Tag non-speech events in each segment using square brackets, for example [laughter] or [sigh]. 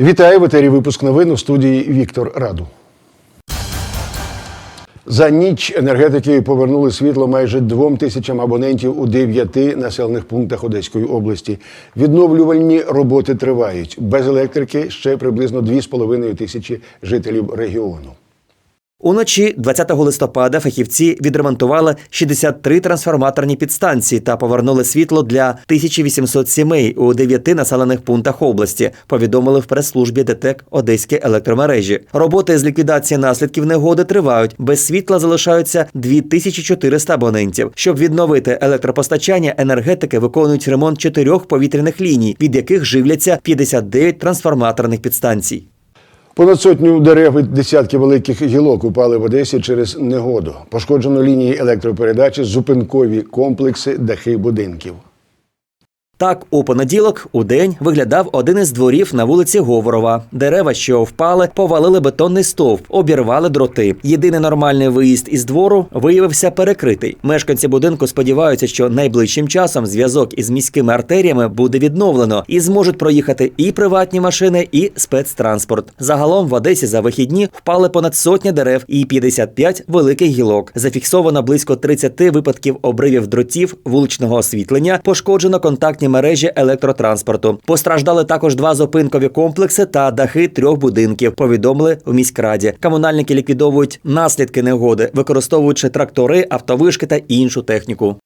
Вітаю в етері випуск новин у студії Віктор Раду. За ніч енергетики повернули світло майже двом тисячам абонентів у дев'яти населених пунктах Одеської області. Відновлювальні роботи тривають. Без електрики ще приблизно 2,5 тисячі жителів регіону. Уночі 20 листопада фахівці відремонтували 63 трансформаторні підстанції та повернули світло для 1800 сімей у 9 населених пунктах області. Повідомили в прес-службі ДТЕК Одеські електромережі. Роботи з ліквідації наслідків негоди тривають. Без світла залишаються 2400 абонентів. Щоб відновити електропостачання, енергетики виконують ремонт чотирьох повітряних ліній, від яких живляться 59 трансформаторних підстанцій. Понад сотню дерев і десятки великих гілок упали в Одесі через негоду. Пошкоджено лінії електропередачі, зупинкові комплекси, дахи будинків. Так, у понеділок у день виглядав один із дворів на вулиці Говорова. Дерева, що впали, повалили бетонний стовп, обірвали дроти. Єдиний нормальний виїзд із двору виявився перекритий. Мешканці будинку сподіваються, що найближчим часом зв'язок із міськими артеріями буде відновлено і зможуть проїхати і приватні машини, і спецтранспорт. Загалом в Одесі за вихідні впали понад сотня дерев і 55 великих гілок. Зафіксовано близько 30 випадків обривів дротів, вуличного освітлення, пошкоджено контактні мережі електротранспорту. Постраждали також два зупинкові комплекси та дахи трьох будинків. Повідомили в міськраді. Комунальники ліквідовують наслідки негоди, використовуючи трактори, автовишки та іншу техніку.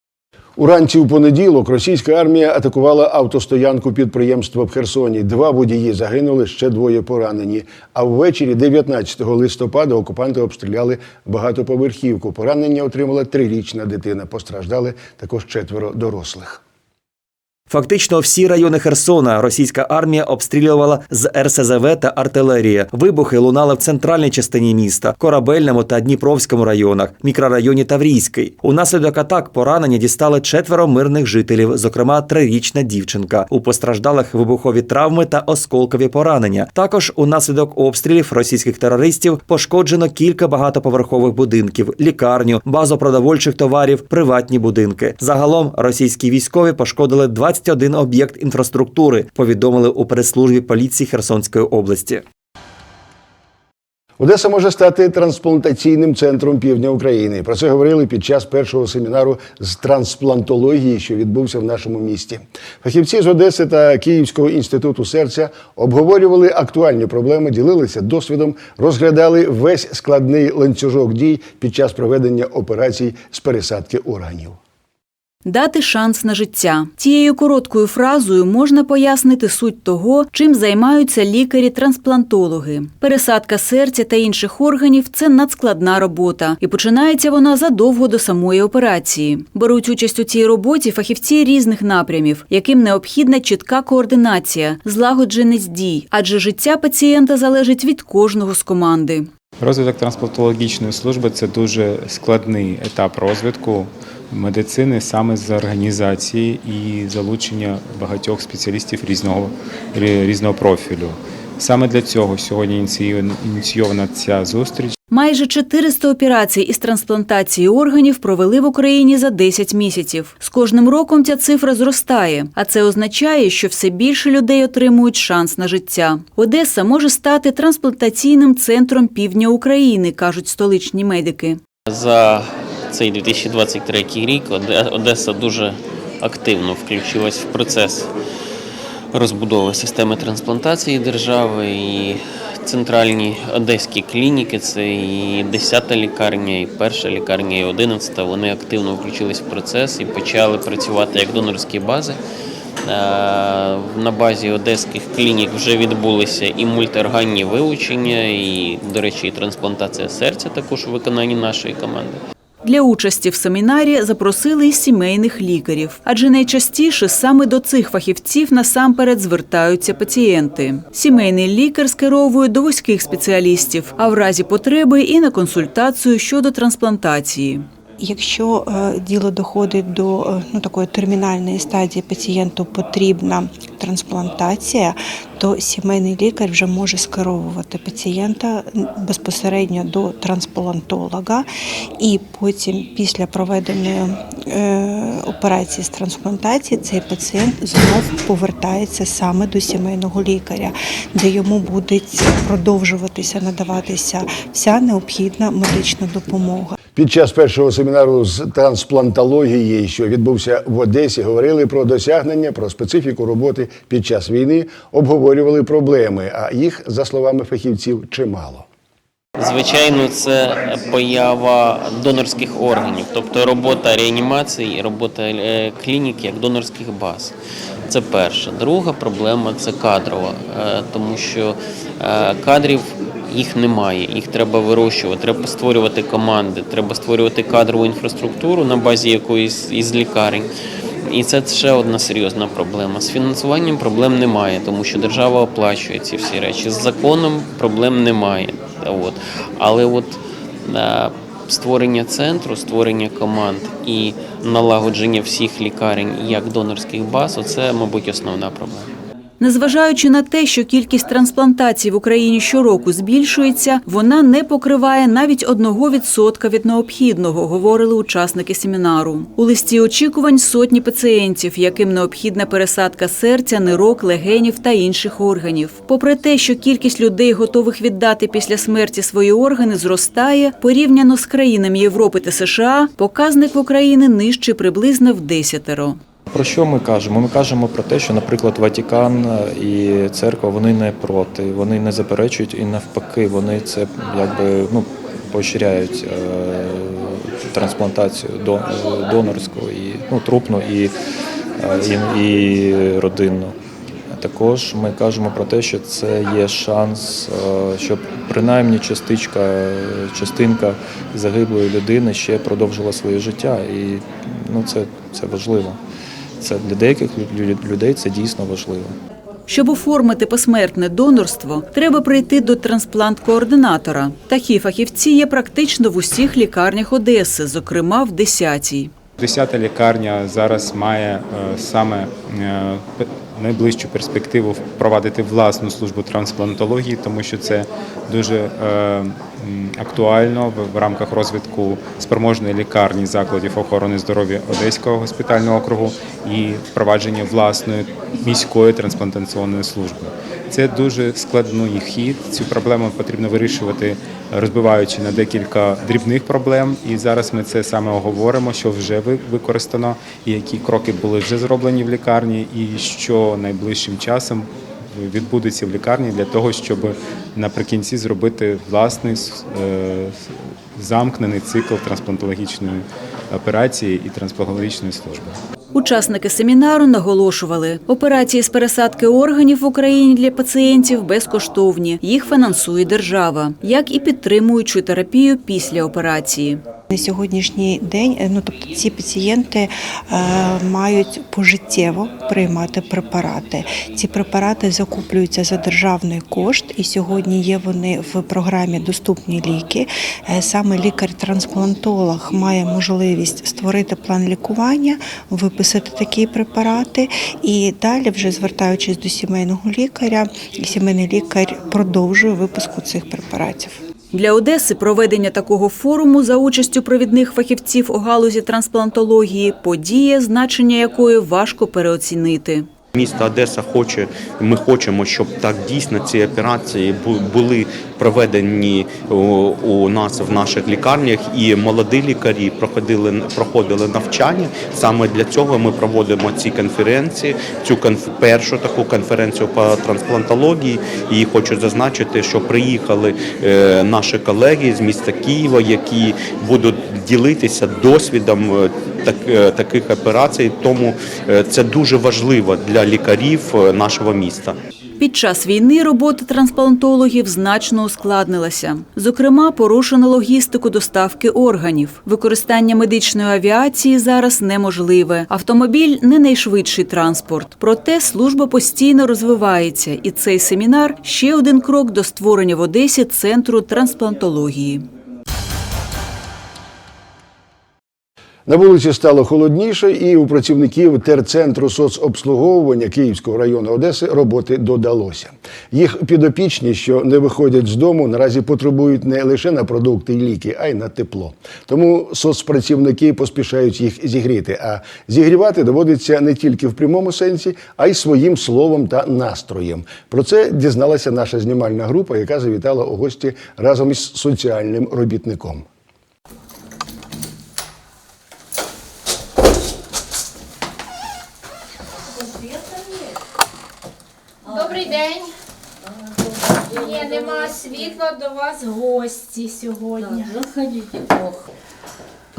Уранці у понеділок російська армія атакувала автостоянку підприємства в Херсоні. Два водії загинули, ще двоє поранені. А ввечері, 19 листопада, окупанти обстріляли багатоповерхівку. Поранення отримала трирічна дитина. Постраждали також четверо дорослих. Фактично всі райони Херсона російська армія обстрілювала з РСЗВ та артилерії. Вибухи лунали в центральній частині міста, корабельному та Дніпровському районах, мікрорайоні Таврійський. Унаслідок атак поранені дістали четверо мирних жителів, зокрема трирічна дівчинка. У постраждалих вибухові травми та осколкові поранення. Також унаслідок обстрілів російських терористів пошкоджено кілька багатоповерхових будинків, лікарню, базу продовольчих товарів, приватні будинки. Загалом російські військові пошкодили 21 об'єкт інфраструктури. Повідомили у прес-службі поліції Херсонської області. Одеса може стати трансплантаційним центром півдня України. Про це говорили під час першого семінару з трансплантології, що відбувся в нашому місті. Фахівці з Одеси та Київського інституту серця обговорювали актуальні проблеми, ділилися досвідом, розглядали весь складний ланцюжок дій під час проведення операцій з пересадки органів. Дати шанс на життя цією короткою фразою можна пояснити суть того, чим займаються лікарі-трансплантологи. Пересадка серця та інших органів це надскладна робота, і починається вона задовго до самої операції. Беруть участь у цій роботі фахівці різних напрямів, яким необхідна чітка координація, злагодженість дій, адже життя пацієнта залежить від кожного з команди. Розвиток трансплантологічної служби це дуже складний етап розвитку медицини саме з організації і залучення багатьох спеціалістів різного, різного профілю. Саме для цього сьогодні ініційована- ця зустріч. Майже 400 операцій із трансплантації органів провели в Україні за 10 місяців. З кожним роком ця цифра зростає, а це означає, що все більше людей отримують шанс на життя. Одеса може стати трансплантаційним центром півдня України, кажуть столичні медики. За цей 2023 рік Одеса дуже активно включилась в процес розбудови системи трансплантації держави і центральні одеські клініки, це і 10-та лікарня, і перша лікарня, і 11-та, вони активно включились в процес і почали працювати як донорські бази. На базі одеських клінік вже відбулися і мультиорганні вилучення, і, до речі, і трансплантація серця також у виконанні нашої команди. Для участі в семінарі запросили й сімейних лікарів, адже найчастіше саме до цих фахівців насамперед звертаються пацієнти. Сімейний лікар скеровує до вузьких спеціалістів, а в разі потреби і на консультацію щодо трансплантації. Якщо е, діло доходить до е, ну, такої термінальної стадії, пацієнту потрібна трансплантація, то сімейний лікар вже може скеровувати пацієнта безпосередньо до трансплантолога, і потім, після проведеної е, операції з трансплантації, цей пацієнт знов повертається саме до сімейного лікаря, де йому буде продовжуватися надаватися вся необхідна медична допомога. Під час першого семінару з трансплантології, що відбувся в Одесі, говорили про досягнення, про специфіку роботи під час війни, обговорювали проблеми, а їх, за словами фахівців, чимало. Звичайно, це поява донорських органів, тобто робота реанімації і робота е, клінік як донорських баз. Це перше. Друга проблема це кадрова, е, тому що е, кадрів їх немає, їх треба вирощувати, треба створювати команди, треба створювати кадрову інфраструктуру на базі якоїсь із лікарень. І це ще одна серйозна проблема. З фінансуванням проблем немає, тому що держава оплачує ці всі речі. З законом проблем немає. От. Але от е, створення центру, створення команд і налагодження всіх лікарень як донорських баз, це, мабуть, основна проблема. Незважаючи на те, що кількість трансплантацій в Україні щороку збільшується, вона не покриває навіть одного відсотка від необхідного, говорили учасники семінару. У листі очікувань сотні пацієнтів, яким необхідна пересадка серця, нирок, легенів та інших органів. Попри те, що кількість людей, готових віддати після смерті свої органи, зростає, порівняно з країнами Європи та США, показник в Україні нижчий приблизно в десятеро. Про що ми кажемо? Ми кажемо про те, що, наприклад, Ватікан і церква вони не проти, вони не заперечують і навпаки, вони це якби ну поощряють е, трансплантацію донорську і ну трупну і, е, і, і родинну. Також ми кажемо про те, що це є шанс, е, щоб принаймні частичка, частинка загиблої людини ще продовжила своє життя, і ну це, це важливо. Це для деяких лю- людей це дійсно важливо. Щоб оформити посмертне донорство, треба прийти до трансплант-координатора. Такі фахівці є практично в усіх лікарнях Одеси, зокрема в 10-й. Десята лікарня зараз має е, саме е, п- найближчу перспективу впровадити власну службу трансплантології, тому що це дуже е, актуально в- рамках розвитку спроможної лікарні закладів охорони здоров'я Одеського госпітального округу і впровадження власної міської трансплантаційної служби. Це дуже складний хід. Цю проблему потрібно вирішувати, розбиваючи на декілька дрібних проблем. І зараз ми це саме оговоримо, що вже ви- використано, і які кроки були вже зроблені в лікарні, і що найближчим часом відбудеться в лікарні для того, щоб наприкінці зробити власний е, замкнений цикл трансплантологічної операції і трансплантологічної служби. Учасники семінару наголошували, операції з пересадки органів в Україні для пацієнтів безкоштовні. Їх фінансує держава, як і підтримуючу терапію після операції. На сьогоднішній день, е, ну тобто, ці пацієнти е, мають пожиттєво приймати препарати. Ці препарати закуплюються за державний кошт, і сьогодні є вони в програмі Доступні ліки. Е, Саме лікар-трансплантолог має можливість створити план лікування, виписати такі препарати, і далі, вже звертаючись до сімейного лікаря, сімейний лікар продовжує випуску цих препаратів. Для Одеси проведення такого форуму за участю провідних фахівців у галузі трансплантології подія, значення якої важко переоцінити. Місто Одеса хоче, ми хочемо, щоб так дійсно ці операції були проведені у, нас в наших лікарнях, і молоді лікарі проходили проходили навчання. Саме для цього ми проводимо ці конференції, цю конф, першу таку конференцію по трансплантології. І хочу зазначити, що приїхали е, наші колеги з міста Києва, які будуть ділитися досвідом е, так, е, таких операцій. Тому це дуже важливо для лікарів нашого міста. Під час війни робота трансплантологів значно ускладнилася. Зокрема, порушено логістику доставки органів. Використання медичної авіації зараз неможливе. Автомобіль не найшвидший транспорт. Проте служба постійно розвивається, і цей семінар ще один крок до створення в Одесі центру трансплантології. На вулиці стало холодніше, і у працівників терцентру соцобслуговування Київського району Одеси роботи додалося. Їх підопічні, що не виходять з дому, наразі потребують не лише на продукти і ліки, а й на тепло. Тому соцпрацівники поспішають їх зігріти. А зігрівати доводиться не тільки в прямому сенсі, а й своїм словом та настроєм. Про це дізналася наша знімальна група, яка завітала у гості разом із соціальним робітником. Добрий день. Ні, нема світла, до вас гості сьогодні.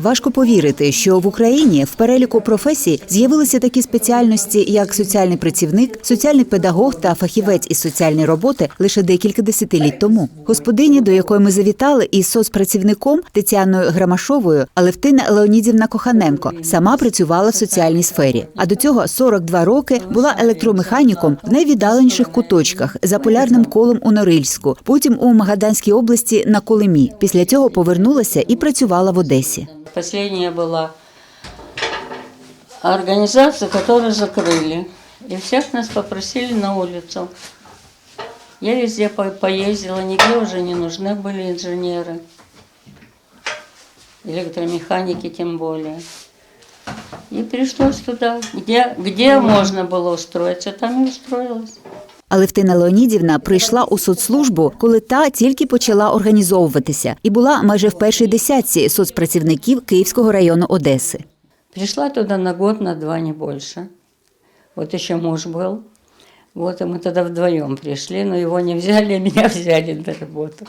Важко повірити, що в Україні в переліку професій з'явилися такі спеціальності, як соціальний працівник, соціальний педагог та фахівець із соціальної роботи лише декілька десятиліть тому. Господині, до якої ми завітали, із соцпрацівником Тетяною Грамашовою, Алевтина Леонідівна Коханенко сама працювала в соціальній сфері. А до цього 42 роки була електромеханіком в найвіддаленіших куточках за полярним колом у Норильську, потім у Магаданській області на Колимі. Після цього повернулася і працювала в Одесі. Последняя была организация, которую закрыли. И всех нас попросили на улицу. Я везде по- поездила, нигде уже не нужны были инженеры. Электромеханики тем более. И пришлось туда, где, где можно было устроиться, там и устроилась. Алевтина Леонідівна прийшла у соцслужбу, коли та тільки почала організовуватися, і була майже в першій десятці соцпрацівників Київського району Одеси. Пришла туда на год, на два, не больше. Вот еще муж был. Вот и мы тогда вдвоем пришли, но его не взяли, а меня [laughs] взяли на работу.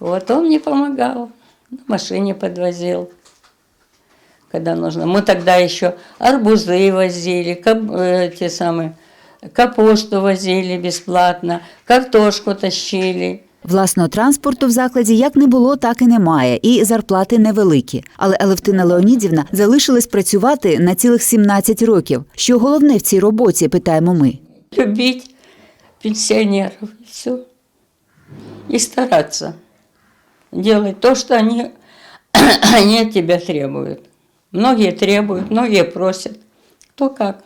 Вот он мне помогал, на машине подвозил, когда нужно. Мы тогда еще арбузы возили, кап- э, те самые, капусту возили бесплатно, картошку тащили. Власного транспорту в закладі як не було, так і немає, і зарплати невеликі. Але Алевтина Леонідівна залишилась працювати на цілих 17 років. Що головне в цій роботі, питаємо ми. любить пенсионеров, и все. И стараться делать то, что они, [clears throat] они от тебя требуют. Многие требуют, многие просят. Кто как.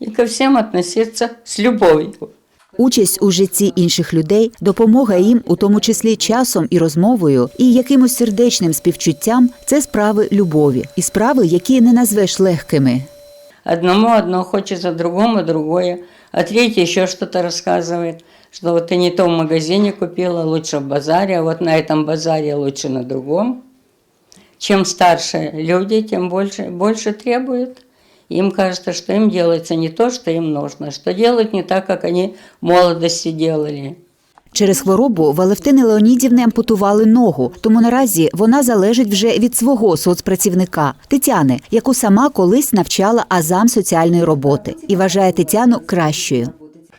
И ко всем относиться с любовью. Участь у житті інших людей, допомога їм, у тому числі часом і розмовою, і якимось сердечним співчуттям це справи любові і справи, які не назвеш легкими. Одному одно хочется, другому другое, а третий еще что-то рассказывает, что вот ты не то в магазине купила, лучше в базаре, а вот на этом базаре лучше на другом. Чем старше люди, тем больше, больше требуют. Им кажется, что им делается не то, что им нужно, что делают не так, как они в молодости делали. Через хворобу Валевтини Алевтини Леонідівни ампутували ногу, тому наразі вона залежить вже від свого соцпрацівника Тетяни, яку сама колись навчала азам соціальної роботи, і вважає Тетяну кращою.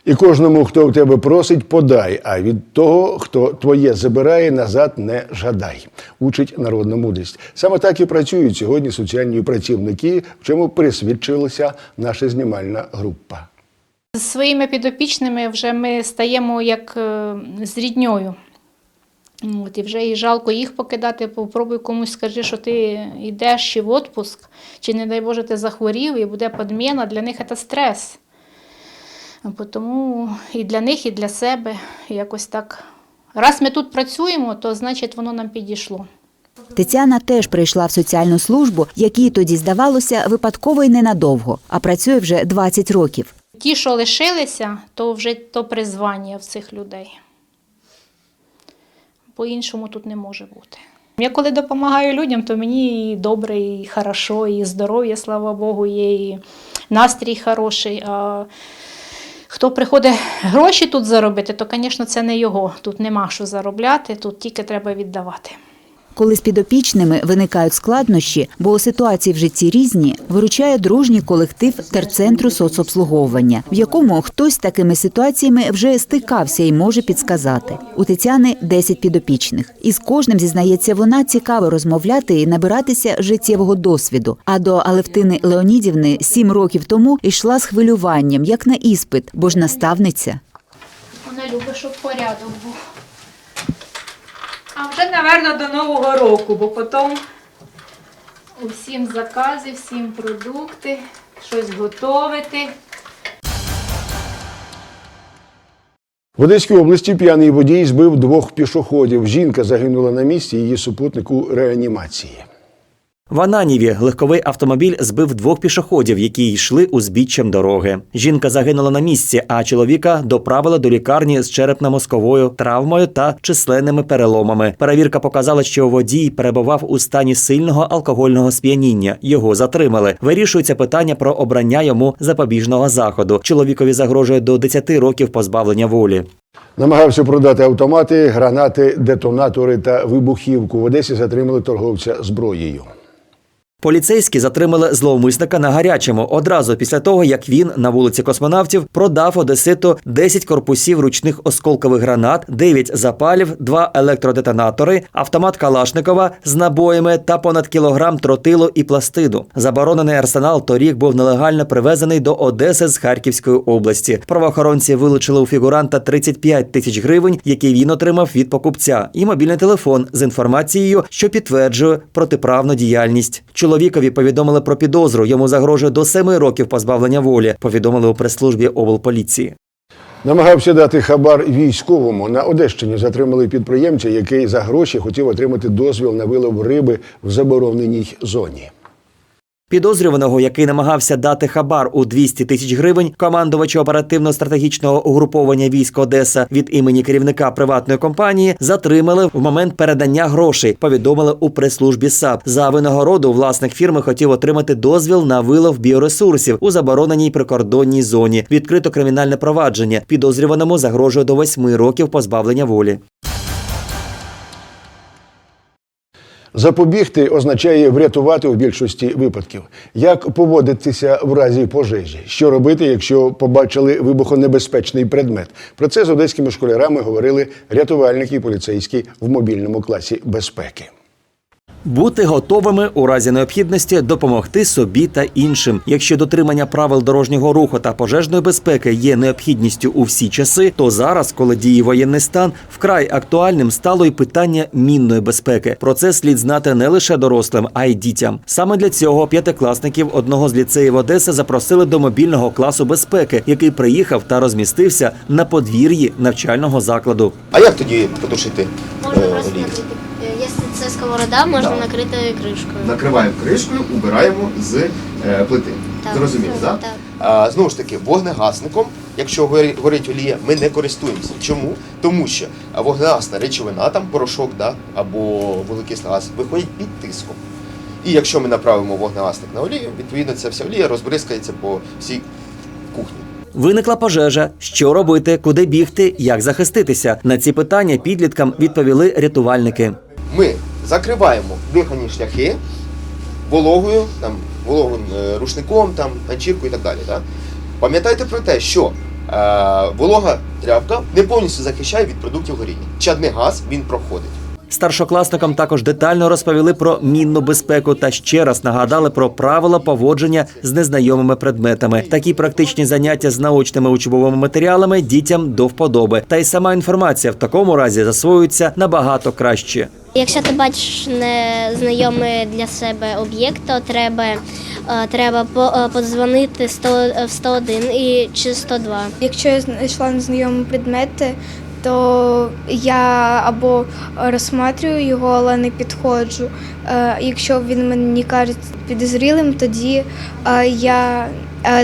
І кожному, хто в тебе просить, подай. А від того, хто твоє забирає, назад не жадай. Учить народна мудрість. Саме так і працюють сьогодні соціальні працівники, в чому присвідчилася наша знімальна група. З своїми підопічними вже ми стаємо як е, з рідньою. От, і вже і жалко їх покидати. Попробуй комусь скажи, що ти йдеш чи в відпуск, чи, не дай Боже, ти захворів, і буде подміна. Для них це стрес. Тому і для них, і для себе якось так. Раз ми тут працюємо, то значить воно нам підійшло. Тетяна теж прийшла в соціальну службу, якій тоді здавалося випадково й ненадовго, а працює вже 20 років. Ті, що лишилися, то вже то призвання в цих людей. По-іншому тут не може бути. Я коли допомагаю людям, то мені і добре, і хорошо, і здоров'я, слава Богу, є, і настрій хороший. А хто приходить гроші тут заробити, то, звісно, це не його. Тут нема що заробляти, тут тільки треба віддавати. Коли з підопічними виникають складнощі, бо ситуації в житті різні, виручає дружній колектив терцентру соцобслуговування, в якому хтось з такими ситуаціями вже стикався і може підсказати. У Тетяни 10 підопічних, і з кожним зізнається вона цікаво розмовляти і набиратися життєвого досвіду. А до Алевтини Леонідівни сім років тому йшла з хвилюванням, як на іспит, бо ж наставниця. Вона любить, щоб порядок був. А вже, напевно, до Нового року, бо потім Усім закази, всім продукти, щось готовити. В Одеській області п'яний водій збив двох пішоходів. Жінка загинула на місці, її супутнику реанімації. В Ананіві легковий автомобіль збив двох пішоходів, які йшли узбіччям дороги. Жінка загинула на місці, а чоловіка доправили до лікарні з черепно-мозковою травмою та численними переломами. Перевірка показала, що водій перебував у стані сильного алкогольного сп'яніння. Його затримали. Вирішується питання про обрання йому запобіжного заходу. Чоловікові загрожує до 10 років позбавлення волі. Намагався продати автомати, гранати, детонатори та вибухівку. В Одесі затримали торговця зброєю. Поліцейські затримали зловмисника на гарячому одразу після того, як він на вулиці космонавтів продав одеситу 10 корпусів ручних осколкових гранат, 9 запалів, 2 електродетонатори, автомат Калашникова з набоями та понад кілограм тротилу і пластиду. Заборонений арсенал торік був нелегально привезений до Одеси з Харківської області. Правоохоронці вилучили у фігуранта 35 тисяч гривень, які він отримав від покупця, і мобільний телефон з інформацією, що підтверджує протиправну діяльність. Чоловікові повідомили про підозру. Йому загрожує до семи років позбавлення волі. Повідомили у прес-службі облполіції. Намагався дати хабар військовому. На Одещині затримали підприємця, який за гроші хотів отримати дозвіл на вилов риби в забороненій зоні. Підозрюваного, який намагався дати хабар у 200 тисяч гривень, командувачу оперативно-стратегічного угруповання військ Одеса від імені керівника приватної компанії затримали в момент передання грошей. Повідомили у прес-службі САП. За винагороду власник фірми хотів отримати дозвіл на вилов біоресурсів у забороненій прикордонній зоні. Відкрито кримінальне провадження. Підозрюваному загрожує до 8 років позбавлення волі. Запобігти означає врятувати у більшості випадків. Як поводитися в разі пожежі? Що робити, якщо побачили вибухонебезпечний предмет? Про це з одеськими школярами говорили рятувальники і поліцейські в мобільному класі безпеки. Бути готовими у разі необхідності допомогти собі та іншим. Якщо дотримання правил дорожнього руху та пожежної безпеки є необхідністю у всі часи, то зараз, коли діє воєнний стан, вкрай актуальним стало й питання мінної безпеки. Про це слід знати не лише дорослим, а й дітям. Саме для цього п'ятикласників одного з ліцеїв Одеси запросили до мобільного класу безпеки, який приїхав та розмістився на подвір'ї навчального закладу. А як тоді потушити Можна це сковорода, можна Так. накрити кришкою. Накриваємо кришкою, убираємо з е, плити. Так. Зрозуміло, так? Так. А, знову ж таки, вогнегасником, якщо горі- горить олія, ми не користуємося. Чому? Тому що а, вогнегасна речовина, там порошок да, або вуглекислий газ, виходить під тиском. І якщо ми направимо вогнегасник на олію, відповідно ця вся олія розбризкається по всій кухні. Виникла пожежа. Що робити, куди бігти, як захиститися? На ці питання підліткам відповіли рятувальники. Ми закриваємо дихальні шляхи вологою, там, вологим е, рушником, там, ганчіркою і так далі. Так? Пам'ятайте про те, що е, волога тряпка не повністю захищає від продуктів горіння. Чадний газ він проходить. Старшокласникам також детально розповіли про мінну безпеку та ще раз нагадали про правила поводження з незнайомими предметами. Такі практичні заняття з научними учбовими матеріалами дітям до вподоби. Та й сама інформація в такому разі засвоюється набагато краще. Якщо ти бачиш незнайомий для себе об'єкт, то треба, е, треба по- е, подзвонити 100, в 101 і чи 102. Якщо я знайшла незнайомі предмети, то я або розсматрюю його, але не підходжу. Е, Якщо він мені каже підозрілим, тоді е, я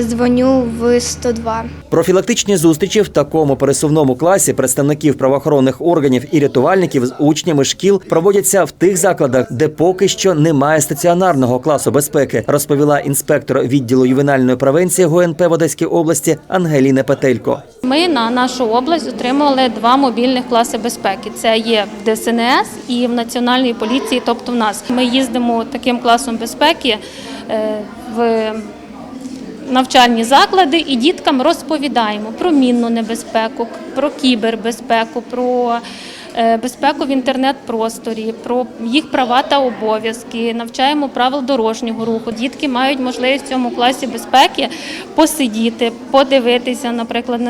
дзвоню в 102. Профілактичні зустрічі в такому пересувному класі представників правоохоронних органів і рятувальників з учнями шкіл проводяться в тих закладах, де поки що немає стаціонарного класу безпеки, розповіла інспектор відділу ювенальної превенції ГУНП в Одеській області Ангеліна Петелько. Ми на нашу область отримали два мобільних класи безпеки. Це є в ДСНС і в Національній поліції. Тобто, в нас ми їздимо таким класом безпеки е, в навчальні заклади і діткам розповідаємо про мінну небезпеку, про кібербезпеку, про е, безпеку в інтернет-просторі, про їх права та обов'язки, навчаємо правил дорожнього руху. Дітки мають можливість в цьому класі безпеки посидіти, подивитися, наприклад,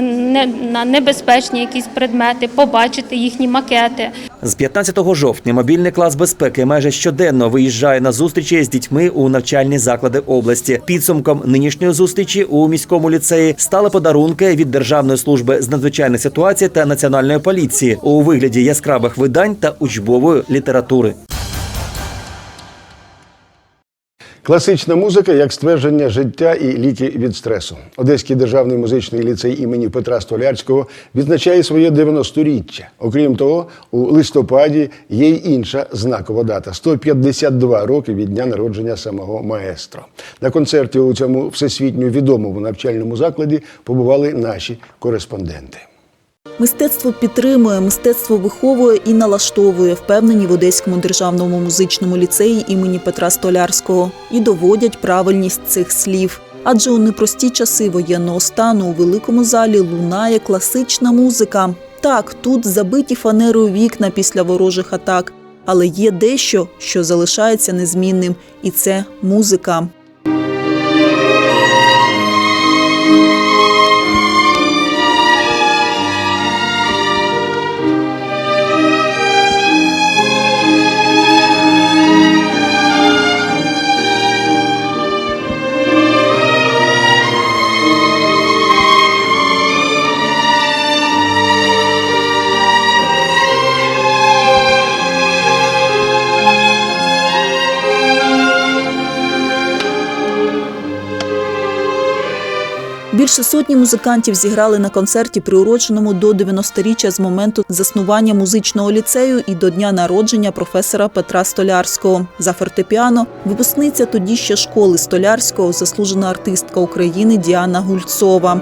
на небезпечні якісь предмети, побачити їхні макети. З 15 жовтня мобільний клас безпеки майже щоденно виїжджає на зустрічі з дітьми у навчальні заклади області. Підсумком нинішньої зустрічі у міському ліцеї стали подарунки від Державної служби з надзвичайних ситуацій та національної поліції у вигляді яскравих видань та учбової літератури. Класична музика як ствердження життя і ліки від стресу. Одеський державний музичний ліцей імені Петра Столярського відзначає своє 90-річчя. Окрім того, у листопаді є й інша знакова дата 152 роки від дня народження самого маестро. На концерті у цьому всесвітньо відомому навчальному закладі побували наші кореспонденти. Мистецтво підтримує, мистецтво виховує і налаштовує, впевнені в Одеському державному музичному ліцеї імені Петра Столярського і доводять правильність цих слів. Адже у непрості часи воєнного стану у великому залі лунає класична музика. Так, тут забиті фанерою вікна після ворожих атак, але є дещо, що залишається незмінним, і це музика. Більше сотні музикантів зіграли на концерті, приуроченому до 90-річчя з моменту заснування музичного ліцею і до дня народження професора Петра Столярського. За фортепіано випускниця тоді ще школи Столярського, заслужена артистка України Діана Гульцова.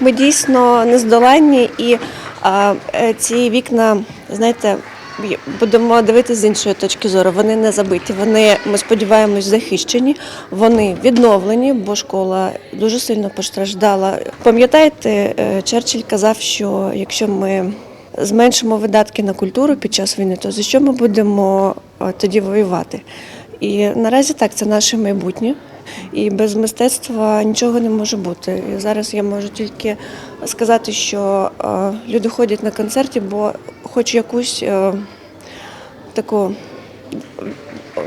Ми дійсно нездоланні і а, е, ці вікна, знаєте, будемо дивитися з іншої точки зору. Вони не забиті, вони, ми сподіваємось, захищені, вони відновлені, бо школа дуже сильно постраждала. Пам'ятаєте, е, Черчилль казав, що якщо ми зменшимо видатки на культуру під час війни, то за що ми будемо е, тоді воювати? І наразі так, це наше майбутнє. І без мистецтва нічого не може бути. І зараз я можу тільки сказати, що е, люди ходять на концерті, бо хоч якусь е, таку е,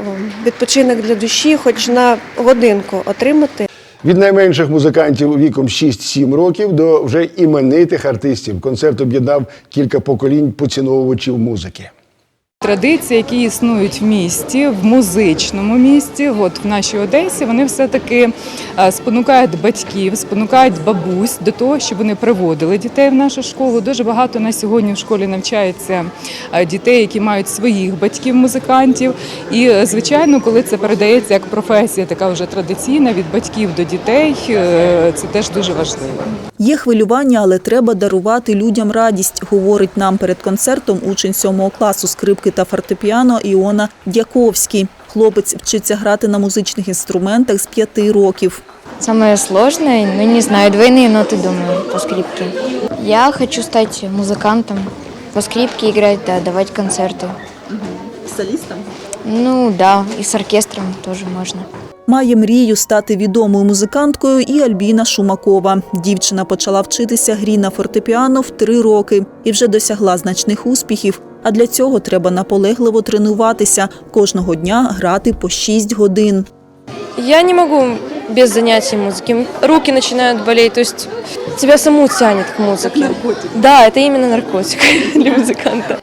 відпочинок для душі, хоч на годинку отримати. Від найменших музикантів віком 6-7 років до вже іменитих артистів. Концерт об'єднав кілька поколінь поціновувачів музики. Традиції, які існують в місті, в музичному місті, от в нашій Одесі, вони все-таки е, спонукають батьків, спонукають бабусь до того, щоб вони приводили дітей в нашу школу. Дуже багато на сьогодні в школі навчається е, дітей, які мають своїх батьків-музикантів. І, е, звичайно, коли це передається як професія, така вже традиційна від батьків до дітей, це теж дуже важливо. Є хвилювання, але треба дарувати людям радість, говорить нам перед концертом учень сьомого класу скрипки та фортепіано Іона Дяковський. Хлопець вчиться грати на музичних інструментах з п'яти років. Самое сложное, ну не знаю, двойные ноты, думаю, по скрипке. Я хочу стать музыкантом, по скрипке играть, да, давать концерты. Солістом? Ну да, и с оркестром тоже можно. Має мрію стати відомою музиканткою і Альбіна Шумакова. Дівчина почала вчитися грі на фортепіано в три роки і вже досягла значних успіхів. А для цього треба наполегливо тренуватися, кожного дня грати по 6 годин. Я не могу без занятий музыки. Руки начинают болеть, то есть тебя саму тянет к музыке. Да, это именно наркотик [laughs] для музыканта.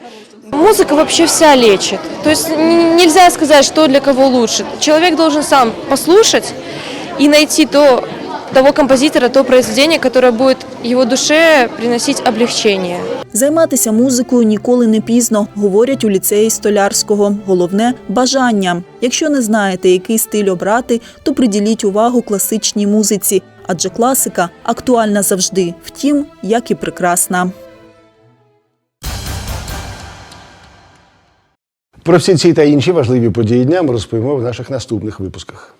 Музыка вообще вся лечит. То есть н- нельзя сказать, что для кого лучше. Человек должен сам послушать и найти то, того композитора, то произведение, которое будет его душе приносить облегчение. Займатися музикою ніколи не пізно, говорять у ліцеї Столярського. Головне бажання. Якщо не знаєте, який стиль обрати, то приділіть увагу класичній музиці, адже класика актуальна завжди, втім, як і прекрасна. Про всі ці та інші важливі події дня ми розповімо в наших наступних випусках.